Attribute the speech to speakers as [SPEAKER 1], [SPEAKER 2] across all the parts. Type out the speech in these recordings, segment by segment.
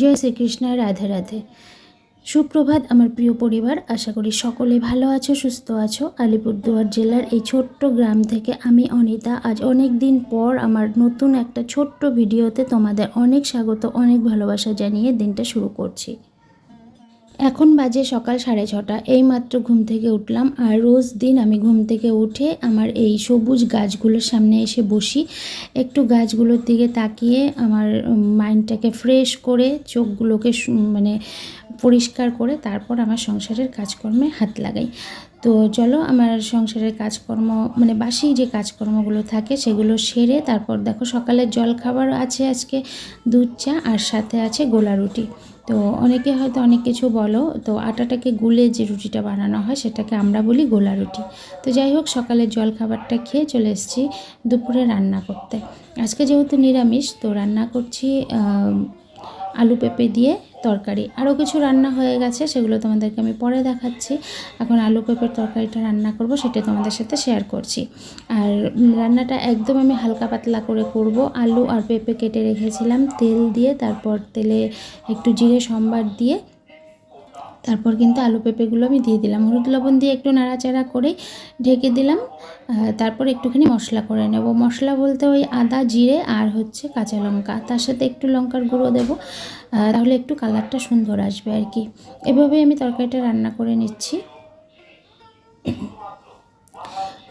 [SPEAKER 1] জয় শ্রীকৃষ্ণ, রাধে রাধে। সুপ্রভাত আমার প্রিয় পরিবার, আশা করি সকলে ভালো আছো, সুস্থ আছো। আলিপুরদুয়ার জেলার এই ছোট্ট গ্রাম থেকে আমি অনিতা। আজ অনেক দিন পর আমার নতুন একটা ছোট্ট ভিডিওতে তোমাদের অনেক স্বাগত, অনেক ভালোবাসা জানিয়ে দিনটা শুরু করছি। এখন বাজে সকাল সাড়ে ছটা। এই মাত্র ঘুম থেকে উঠলাম আর রোজ দিন আমি ঘুম থেকে উঠে আমার এই সবুজ গাছগুলোর সামনে এসে বসি। একটু গাছগুলোর দিকে তাকিয়ে আমার মাইন্ডটাকে ফ্রেশ করে, চোখগুলোকে মানে পরিষ্কার করে তারপর আমার সংসারের কাজকর্মে হাত লাগাই। তো চলো আমার সংসারের কাজকর্ম মানে বাসি যে কাজকর্মগুলো থাকে সেগুলো সেরে তারপর দেখো সকালের জল খাবার আছে আজকে, দুধ চা আর সাথে আছে গোলা রুটি। তো অনেকে হয়তো অনেক কিছু বলো, তো আটাটাকে গুলে যে রুটিটা বানানো হয় সেটাকে আমরা বলি গোলা রুটি। তো যাই হোক, সকালের জল খাবারটা খেয়ে চলে এসেছি দুপুরে রান্না করতে। আজকে যেহেতু নিরামিষ, তো রান্না করছি আলু পেঁপে দিয়ে তরকারি। আরও কিছু রান্না হয়ে গেছে, সেগুলো তোমাদেরকে আমি পরে দেখাচ্ছি। এখন আলু পেঁপের তরকারিটা রান্না করব, সেটা তোমাদের সাথে শেয়ার করছি। আর রান্নাটা একদম আমি হালকা পাতলা করে করব। আলু আর পেঁপে কেটে রেখেছিলাম তেল দিয়ে, তারপর তেলে একটু জিরে, সম্বার দিয়ে তারপর কিন্তু আলু পেঁপেগুলো আমি দিয়ে দিলাম। হলুদ লবণ দিয়ে একটু নাড়াচাড়া করে ঢেকে দিলাম। তারপর একটুখানি মশলা করে নেব। মশলা বলতে ওই আদা, জিরে আর হচ্ছে কাঁচা লঙ্কা। তার সাথে একটু লঙ্কার গুঁড়ো দেবো। তাহলে একটু কালারটা সুন্দর আসবে আর কি। এভাবেই আমি তরকারিটা রান্না করে নিচ্ছি।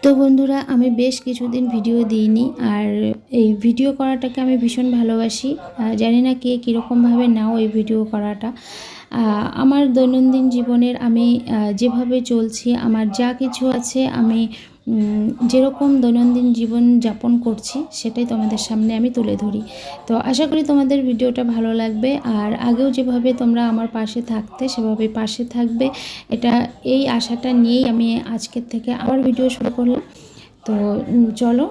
[SPEAKER 1] তো বন্ধুরা, আমি বেশ কিছুদিন ভিডিও দিইনি আর এই ভিডিও করাটাকে আমি ভীষণ ভালোবাসি। জানি না কে কীরকমভাবে নাও এই ভিডিও করাটা। আমার দৈনন্দিন জীবনের আমি যেভাবে চলছি, আমার যা কিছু আছে আমি যেরকম দৈনন্দিন জীবন যাপন করছি, সেটাই তোমাদের সামনে আমি তুলে ধরি। তো আশা করি তোমাদের ভিডিওটা ভালো লাগবে। আর আগেও যেভাবে তোমরা আমার পাশে থাকতে, সেভাবে পাশে থাকবে। এটা, এই আশাটা নিয়েই আমি আজকের থেকে আবার ভিডিও শুরু করলাম। তো চলো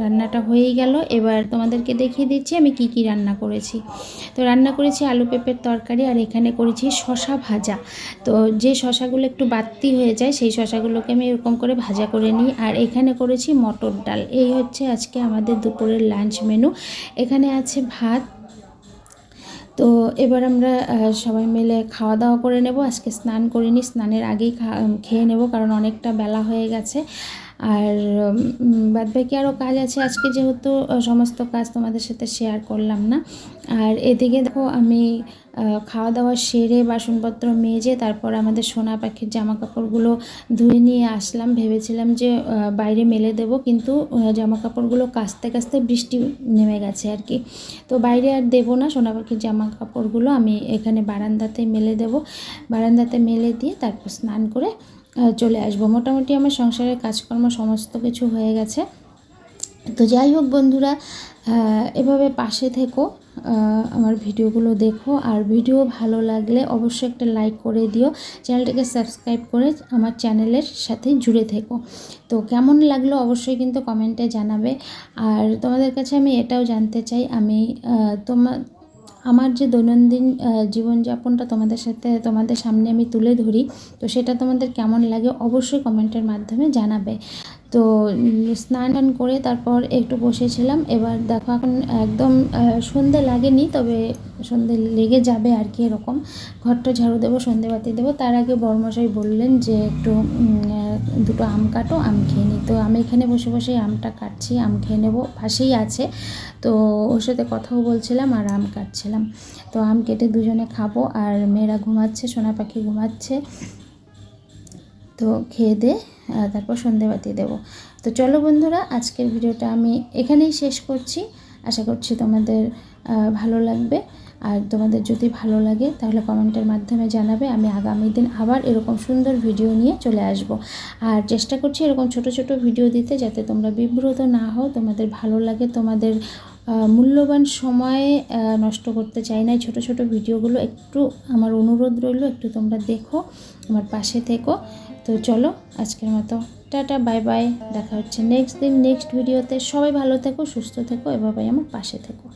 [SPEAKER 1] রান্নাটা হয়েই গেল। এবার তোমাদেরকে দেখিয়ে দিচ্ছি আমি কি কি রান্না করেছি। তো রান্না করেছি আলু পেঁপের তরকারি আর এখানে করেছি শশা ভাজা। তো যে শশাগুলো একটু বাড়তি হয়ে যায়, সেই শশাগুলোকে আমি এরকম করে ভাজা করে নিই। আর এখানে করেছি মটর ডাল। এই হচ্ছে আজকে আমাদের দুপুরের লাঞ্চ মেনু। এখানে আছে ভাত। তো এবার আমরা সবাই মিলে খাওয়া দাওয়া করে নেব। আজকে স্নান করিনি, স্নানের আগেই খেয়ে নেব কারণ অনেকটা বেলা হয়ে গেছে। আর বাদবাকি আরও কাজ আছে। আজকে যেহেতু সমস্ত কাজ তোমাদের সাথে শেয়ার করলাম না। আর এদিকে দেখো আমি খাওয়া দাওয়া সেরে বাসনপত্র মেজে তারপর আমাদের সোনা পাখির জামা কাপড়গুলো ধুয়ে নিয়ে আসলাম। ভেবেছিলাম যে বাইরে মেলে দেব কিন্তু জামা কাপড়গুলো কাচতে কাচতে বৃষ্টি নেমে গেছে আর কি। তো বাইরে আর দেবো না, সোনা পাখির জামা কাপড়গুলো আমি এখানে বারান্দাতে মেলে দেব। বারান্দাতে মেলে দিয়ে তারপর স্নান করে চলে আসব। মোটামুটি আমার সংসারের কাজকর্ম সমস্ত কিছু হয়ে গেছে। তো যাই হোক বন্ধুরা এভাবে পাশে থেকো আমার ভিডিওগুলো দেখো। আর ভিডিও ভালো লাগলে অবশ্যই একটা লাইক করে দিও। চ্যানেলটাকে সাবস্ক্রাইব করে আমার চ্যানেলের সাথে জুড়ে থেকো। তো কেমন লাগল অবশ্যই কিন্তু কমেন্টে জানাবে। আর তোমাদের কাছে আমি এটাও জানতে চাই, আমি তোমার আমার যে দৈনন্দিন জীবনযাপনটা তোমাদের সাথে, তোমাদের সামনে আমি তুলে ধরি, তো সেটা তোমাদের কেমন লাগে অবশ্যই কমেন্টের মাধ্যমে জানাবে। তো স্নান টান করে তারপর একটু বসেছিলাম। এবার দেখো এখন একদম সন্ধে লাগেনি, তবে সন্ধে লেগে যাবে আর কি এরকম। ঘরটা ঝাড়ু দেবো, সন্ধে বাতি দেবো। তার আগে বর্মশাই বললেন যে একটু দুটো আম কাটো, আম খেয়ে নিই তো আমি এখানে বসে বসে আমটা কাটছি, আম খেয়ে নেব। পাশেই আছে। তো ওর সাথে কথাও বলছিলাম আর আম কাটছিলাম। তো আম কেটে দুজনে খাব। আর মেয়েরা ঘুমাচ্ছে, সোনা পাখি ঘুমাচ্ছে। তো খেয়ে দে তারপর সন্ধেবাতি দেবো। তো চলো বন্ধুরা, আজকের ভিডিওটা আমি এখানেই শেষ করছি। আশা করছি তোমাদের ভালো লাগবে। আর তোমাদের যদি ভালো লাগে, তাহলে কমেন্টের মাধ্যমে জানাবে। আমি আগামী দিন আবার এরকম সুন্দর ভিডিও নিয়ে চলে আসব। আর চেষ্টা করছি এরকম ছোট ছোট ভিডিও দিতে, যাতে তোমরা বিব্রত না হও। তোমাদের ভালো লাগে, তোমাদের মূল্যবান সময় নষ্ট করতে চাই না। ছোট ছোট ভিডিওগুলো একটু আমার অনুরোধ রইল, একটু তোমরা দেখো, আমার পাশে থেকো। তো চলো, আজকের মতো টাটা, বাই বাই। দেখা হচ্ছে নেক্সট দিন নেক্সট ভিডিওতে সবাই ভালো থেকো, সুস্থ থেকো, এভাবেই আমার পাশে থেকো।